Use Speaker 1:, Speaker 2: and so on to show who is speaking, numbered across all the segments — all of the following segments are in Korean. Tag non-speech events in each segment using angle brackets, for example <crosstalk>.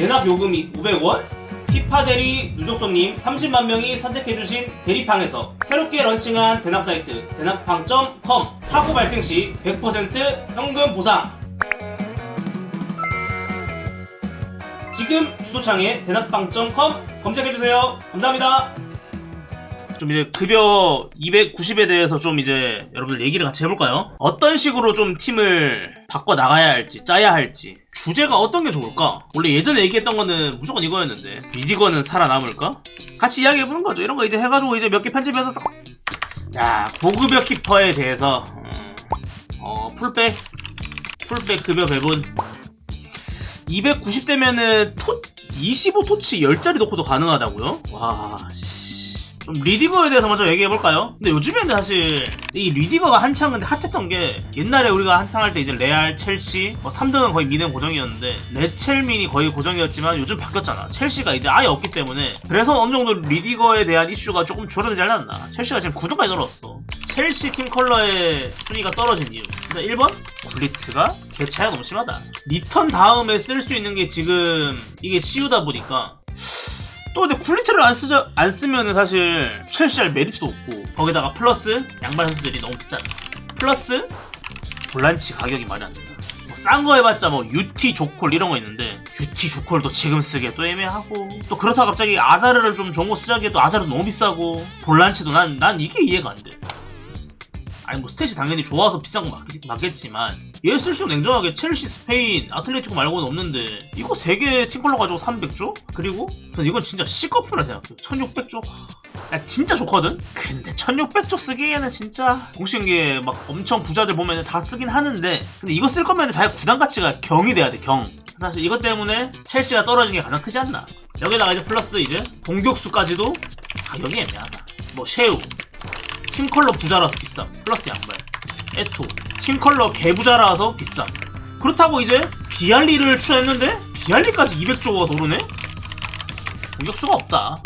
Speaker 1: 대납 요금이 500원? 피파 대리 누적손님 30만 명이 선택해주신 대리팡에서 새롭게 런칭한 대납 사이트 대납팡.com 사고 발생 시 100% 현금 보상. 지금 주소창에 대납팡.com 검색해주세요. 감사합니다 좀 이제 급여 290에 대해서 좀 이제 여러분들 얘기를 같이 해볼까요? 어떤 식으로 좀 팀을 바꿔 나가야 할지 짜야 할지 주제가 어떤 게 좋을까? 원래 예전에 얘기했던 거는 무조건 이거였는데 리디거는 살아남을까? 같이 이야기해보는 거죠 이런 거 이제 해가지고 이제 몇 개 편집해서 싹... 야 고급여 키퍼에 대해서 음, 어 풀백 풀백 급여 배분 290대면은 토 25토치 10짜리 놓고도 가능하다고요? 와 씨. 좀 리디거에 대해서 먼저 얘기해 볼까요? 근데 요즘에는 사실 이 리디거가 한창 근데 핫했던 게 옛날에 우리가 한창 할 때 이제 레알, 첼시, 뭐 3등은 거의 미넨 고정이었는데 레첼민이 거의 고정이었지만 요즘 바뀌었잖아. 첼시가 이제 아예 없기 때문에 그래서 어느 정도 리디거에 대한 이슈가 조금 줄어들지 않았나. 첼시가 지금 9등까지 떨어졌어. 첼시 팀 컬러의 순위가 떨어진 이유. 일단 1번 굴리트가 개차가 너무 심하다. 리턴 다음에 쓸 수 있는 게 지금 이게 치우다 보니까 또 근데 굴리트를 안 쓰자 안 쓰면은 사실 첼시 할 메리트도 없고 거기다가 플러스 양발 선수들이 너무 비싸다. 플러스 볼란치 가격이 많이 안 된다. 뭐 싼 거 해봤자 뭐 UT 조콜 이런 거 있는데 UT 조콜도 지금 쓰기에 또 애매하고 또 그렇다고 갑자기 아자르를 좀거 쓰자기에도 아자르 너무 비싸고 볼란치도 난 난 이게 이해가 안 돼. 아니 뭐 스탯이 당연히 좋아서 비싼 거 맞겠, 맞겠지만 얘 쓸수록 냉정하게 첼시, 스페인, 아틀레티코 말고는 없는데 이거 3개 팀컬러 가지고 300조? 그리고 전 이건 진짜 C커프라 생각해요 1600조? 야 진짜 좋거든? 근데 1600조 쓰기에는 진짜 공식계 막 엄청 부자들 보면 다 쓰긴 하는데 근데 이거 쓸 거면 자기 구단 가치가 경이 돼야 돼경 사실 이것 때문에 첼시가 떨어진 게 가장 크지 않나 여기다가 이제 플러스 이제 공격수까지도 가격이 애매하다 뭐 셰우 팀 컬러 부자라서 비쌈 플러스 양발. 에토 팀 컬러 개부자라서 비쌈 그렇다고 이제 비알리를 추천했는데 비알리까지 200조가 도르네? 공격수가 없다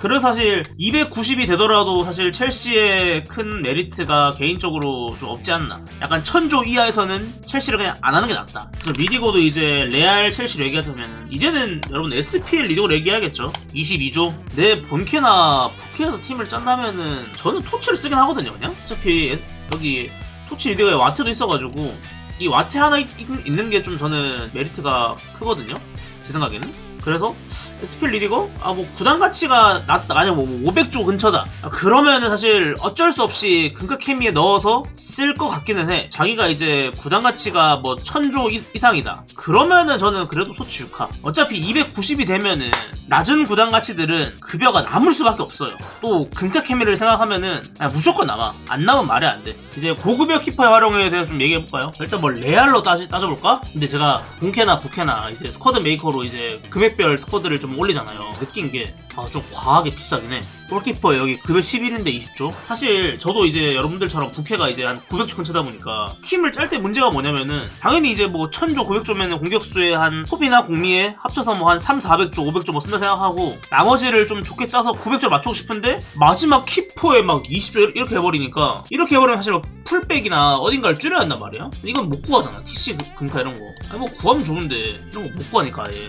Speaker 1: 그래서 사실 290이 되더라도 사실 첼시의 큰 메리트가 개인적으로 좀 없지 않나. 약간 1000조 이하에서는 첼시를 그냥 안 하는 게 낫다. 그래서 리디고도 이제 레알 첼시를 얘기하자면 이제는 여러분 SPL 리디고를 얘기해야겠죠. 22조. 내 본캐나 부캐에서 팀을 짠다면은 저는 토치를 쓰긴 하거든요 그냥. 어차피 여기 토치 리디고에 와트도 있어가지고 이 와트 하나 있, 있는 게 좀 저는 메리트가 크거든요. 제 생각에는 그래서 스필 리디거? 아 뭐 구단 가치가 낮다 만약 뭐 500조 근처다. 아, 그러면은 사실 어쩔 수 없이 금가 케미에 넣어서 쓸 것 같기는 해. 자기가 이제 구단 가치가 뭐 1000조 이, 이상이다. 그러면은 저는 그래도 토치 6화 어차피 290이 되면은 낮은 구단 가치들은 급여가 남을 수밖에 없어요. 또 금가 케미를 생각하면은 아, 무조건 남아. 안 나오면 말이 안돼. 이제 고급여 키퍼의 활용에 대해서 좀 얘기해볼까요? 일단 뭐 레알로 따지, 따져볼까? 근데 제가 본캐나 부캐나 이제 스쿼드 메이커로 이제 금액 별 스쿼드를 좀 올리잖아요. 느낀 게, 아, 좀 과하게 비싸긴 해. 골키퍼에 여기 급여 11인데 20조? 사실, 저도 이제 여러분들처럼 부캐가 이제 한 900조 근처다 보니까, 팀을 짤 때 문제가 뭐냐면은, 당연히 이제 뭐 1000조, 900조면은 공격수의 한, 톱이나 공미에 합쳐서 뭐 한 3, 400조, 500조 뭐 쓴다 생각하고, 나머지를 좀 좋게 짜서 900조 맞추고 싶은데, 마지막 키퍼에 막 20조 이렇게 해버리니까, 이렇게 해버리면 사실 뭐 풀백이나 어딘가를 줄여야 한단 말이야? 이건 못 구하잖아. TC 금카 이런 거. 아니 뭐 구하면 좋은데, 이런 거 못 구하니까 아예.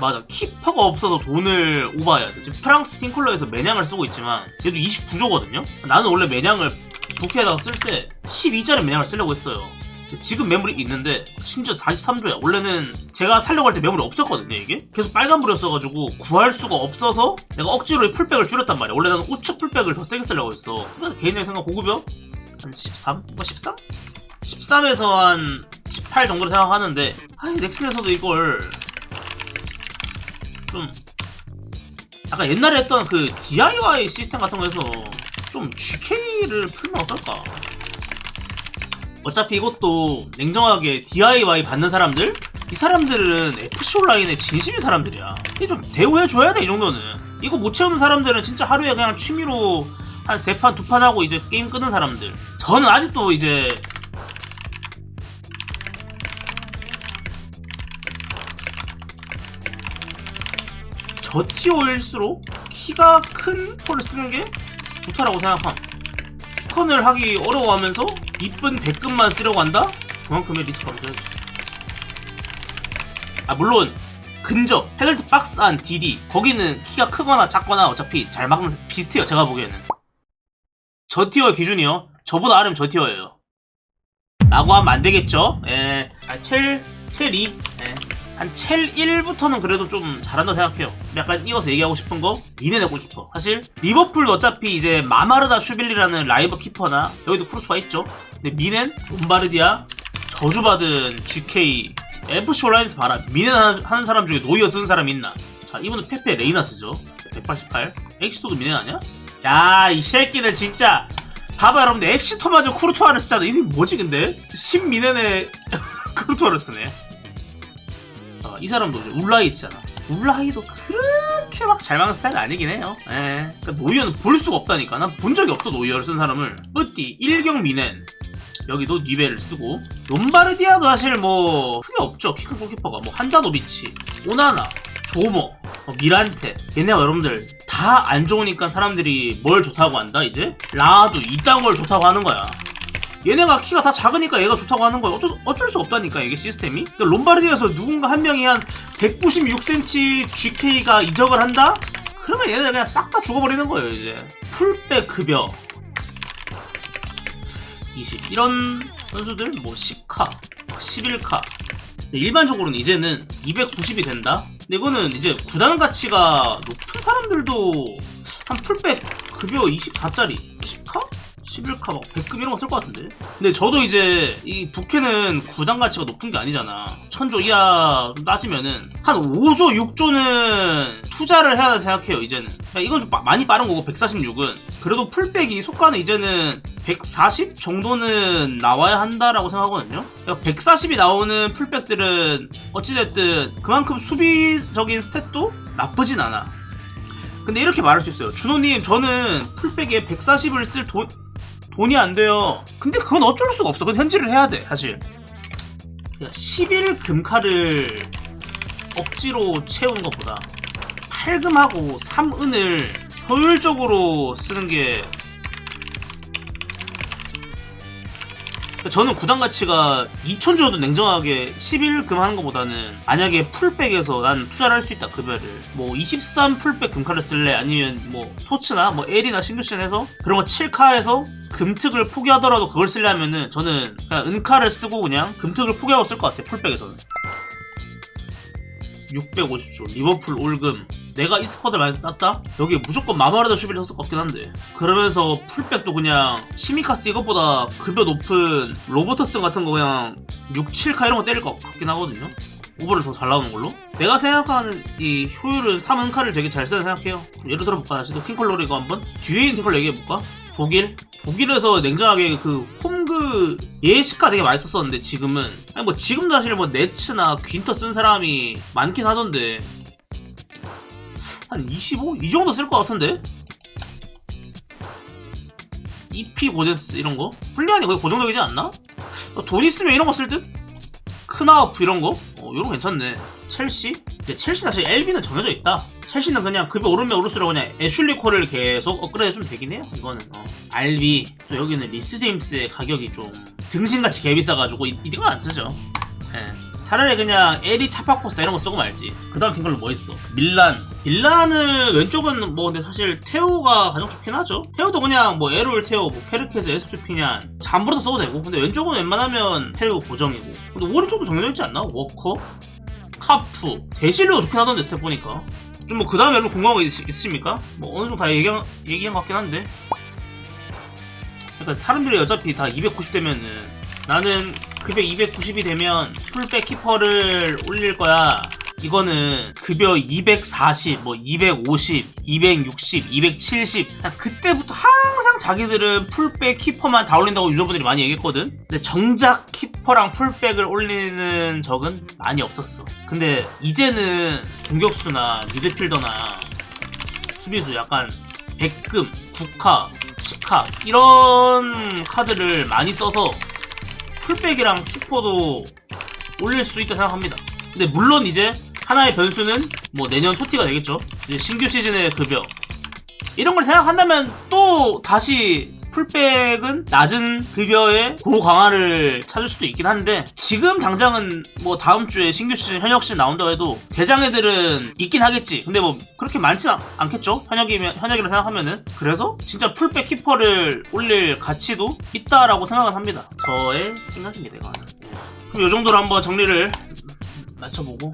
Speaker 1: 맞아. 키퍼가 없어서 돈을 오버해야 돼. 지금 프랑스 팀컬러에서 매냥을 쓰고 있지만 얘도 29조거든요? 나는 원래 매냥을 부캐에다가 쓸 때 12짜리 매냥을 쓰려고 했어요. 지금 매물이 있는데 심지어 43조야. 원래는 제가 살려고 할 때 매물이 없었거든요 이게? 계속 빨간불이었어가지고 구할 수가 없어서 내가 억지로 이 풀백을 줄였단 말이야. 원래 나는 우측 풀백을 더 세게 쓰려고 했어. 그러니까 개인적인 생각 고급여? 한 13? 뭐 13? 13에서 한 18 정도로 생각하는데 아이 넥슨에서도 이걸 좀 약간 옛날에 했던 그 DIY 시스템 같은 거에서 좀 GK를 풀면 어떨까? 어차피 이것도 냉정하게 DIY 받는 사람들? 이 사람들은 FC 온라인의 진심인 사람들이야. 이게 좀 대우해줘야 돼, 이 정도는. 이거 못 채우는 사람들은 진짜 하루에 그냥 취미로 한 세 판, 두 판 하고 이제 게임 끄는 사람들. 저는 아직도 이제 저 티어일수록 키가 큰 폴을 쓰는 게 좋다라고 생각함. 피컨을 하기 어려워하면서 이쁜 백금만 쓰려고 한다? 그만큼의 리스크가 있어야지. 아 물론 근접 페널티 박스 안 DD 거기는 키가 크거나 작거나 어차피 잘 막으면 비슷해요 제가 보기에는 저 티어 기준이요 저보다 아래면 저 티어예요 라고 하면 안 되겠죠 예, 아, 첼, 첼2 예. 한 첼 1부터는 그래도 좀 잘한다 생각해요. 약간 이어서 얘기하고 싶은 거? 미네네 골키퍼. 사실 리버풀도 어차피 이제 마마르다 슈빌리라는 라이버 키퍼나 여기도 쿠르투가 있죠. 근데 미넨, 롬바르디아 저주받은 GK FC 온라인에서 봐라 미넨 하는 사람 중에 노이어 쓰는 사람 있나? 자 이분은 페페 레이나스죠. 188 엑시토도 미넨 아니야? 야 이 새끼들 진짜. 봐봐 여러분들. 엑시토마저 쿠르투아를 쓰잖아. 이게 뭐지 근데? 10미넨에 <laughs> 쿠르투아를 쓰네 어, 이 사람도 울라이 있잖아. 울라이도 그렇게 막 잘 막는 스타일 아니긴 해요. 예. 그러니까 노이어는 볼 수가 없다니까. 난 본 적이 없어 노이어를 쓴 사람을. 뿌띠 일경 미넨. 여기도 니베를 쓰고. 롬바르디아도 사실 뭐 크게 없죠. 키큰 골키퍼가. 뭐 한다노비치 오나나 조모 어, 미란테. 얘네가 여러분들 다 안 좋으니까 사람들이 뭘 좋다고 한다 이제? 라도 이딴 걸 좋다고 하는 거야 얘네가 키가 다 작으니까 얘가 좋다고 하는 거야. 어쩔, 어쩔 수 없다니까 이게 시스템이. 그러니까 롬바르디아에서 누군가 한 명이 한 196cm GK가 이적을 한다? 그러면 얘네들 그냥 싹 다 죽어버리는 거예요 이제. 풀백 급여. 20 이런 선수들 뭐 10카 11카. 일반적으로는 이제는 290이 된다? 근데 이거는 이제 구단 가치가 높은 사람들도 한 풀백 급여 24짜리 10카? 11카 막 100급 이런 거 쓸 것 같은데 근데 저도 이제 이 부캐는 구단 가치가 높은 게 아니잖아 천조 이하 좀 따지면은 한 5조 6조는 투자를 해야 생각해요 이제는 그러니까 이건 좀 빠- 많이 빠른 거고 146은 그래도 풀백이 속가는 이제는 140 정도는 나와야 한다라고 생각하거든요. 그러니까 140이 나오는 풀백들은 어찌됐든 그만큼 수비적인 스탯도 나쁘진 않아. 근데 이렇게 말할 수 있어요. 준호님, 저는 풀백에 140을 쓸 돈, 돈이 안 돼요. 근데 그건 어쩔 수가 없어. 그건 현질을 해야 돼, 사실. 11 금카를 억지로 채우는 것보다 8금하고 3은을 효율적으로 쓰는 게 저는 구단 가치가 2천 줘도 냉정하게 11금 하는 것보다는 만약에 풀백에서 난 투자를 할 수 있다 급여를. 뭐 23 풀백 금카를 쓸래? 아니면 뭐 토츠나 뭐 L이나 신규신 해서 그런 거 7카에서 금특을 포기하더라도 그걸 쓰려면은 저는 그냥 은카를 쓰고 그냥 금특을 포기하고 쓸 것 같아 풀백에서는. 650조. 리버풀 올금 내가 이 스쿼드를 많이 땄다? 여기 무조건 마마르다 슈비를 썼을 것 같긴 한데. 그러면서 풀백도 그냥 시미카스 이것보다 급여 높은 로버터슨 같은 거 그냥 6, 7카 이런 거 때릴 것 같긴 하거든요. 오버를 더 잘 나오는 걸로. 내가 생각하는 이 효율은 3은카를 되게 잘 쓰는 생각해요. 예를 들어볼까? 다시 또 팀컬러로 이거 한번? 뒤에 있는 팀컬러 얘기해볼까? 독일? 독일에서 냉정하게 그 홈그 예시카 되게 많이 썼었는데 지금은. 아니 뭐 지금도 사실 뭐 네츠나 퀸터 쓴 사람이 많긴 하던데 한 25? 이 정도 쓸 것 같은데? EP 고제스 이런 거? 플리안이 거의 고정적이지 않나? 어, 돈 있으면 이런 거 쓸 듯? 크나우프 이런 거? 어, 이런 거 괜찮네. 첼시? 근데 첼시 사실 LB는 정해져 있다. 첼시는 그냥 급여 오르면 오를수록 그냥 애슐리 콜을 계속 업그레이드 좀 되긴 해요. 이거는. 어. RB. 또 여기는 리스 제임스의 가격이 좀 등신같이 개비싸가지고 이- 이건 안 쓰죠. 예. 차라리 그냥 에리 차파코스타 이런 거 쓰고 말지. 그 다음 팀걸로 뭐 있어? 밀란. 밀란은 왼쪽은 뭐 근데 사실 테오가 가장 좋긴 하죠. 테오도 그냥 뭐 에롤 테오, 뭐 케르케즈, 에스투피냔 잠브로도 써도 되고. 근데 왼쪽은 웬만하면 테오 고정이고. 근데 오른쪽도 정해져 있지 않나? 워커, 카프, 대실료도 좋긴 하던데 스텝 보니까. 좀 뭐 그 다음에 여러분 궁금한 거 있, 있으십니까? 뭐 어느 정도 다 얘기한, 얘기한 것 같긴 한데. 그러니까 사람들이 어차피 다 290되면은 나는 급여 290이 되면 풀백 키퍼를 올릴 거야. 이거는 급여 240, 뭐 250, 260, 270. 그냥 그때부터 항상 자기들은 풀백 키퍼만 다 올린다고 유저분들이 많이 얘기했거든. 근데 정작 키퍼랑 풀백을 올리는 적은 많이 없었어. 근데 이제는 공격수나 미드필더나 수비수 약간 100금, 9카, 10카 이런 카드를 많이 써서 풀백이랑 키퍼도 올릴 수 있다 생각합니다. 근데 물론 이제 하나의 변수는 뭐 내년 토티가 되겠죠. 이제 신규 시즌의 급여 이런 걸 생각한다면 또 다시 풀백은 낮은 급여의 고강화를 찾을 수도 있긴 한데 지금 당장은 뭐 다음 주에 신규 시즌 현역 시즌 나온다고 해도 대장 애들은 있긴 하겠지. 근데 뭐 그렇게 많진 않- 않겠죠? 현역이면 현역이라 생각하면은 그래서 진짜 풀백 키퍼를 올릴 가치도 있다라고 생각은 합니다. 저의 생각입니다. 이거는. 그럼 이 정도로 한번 정리를 맞춰보고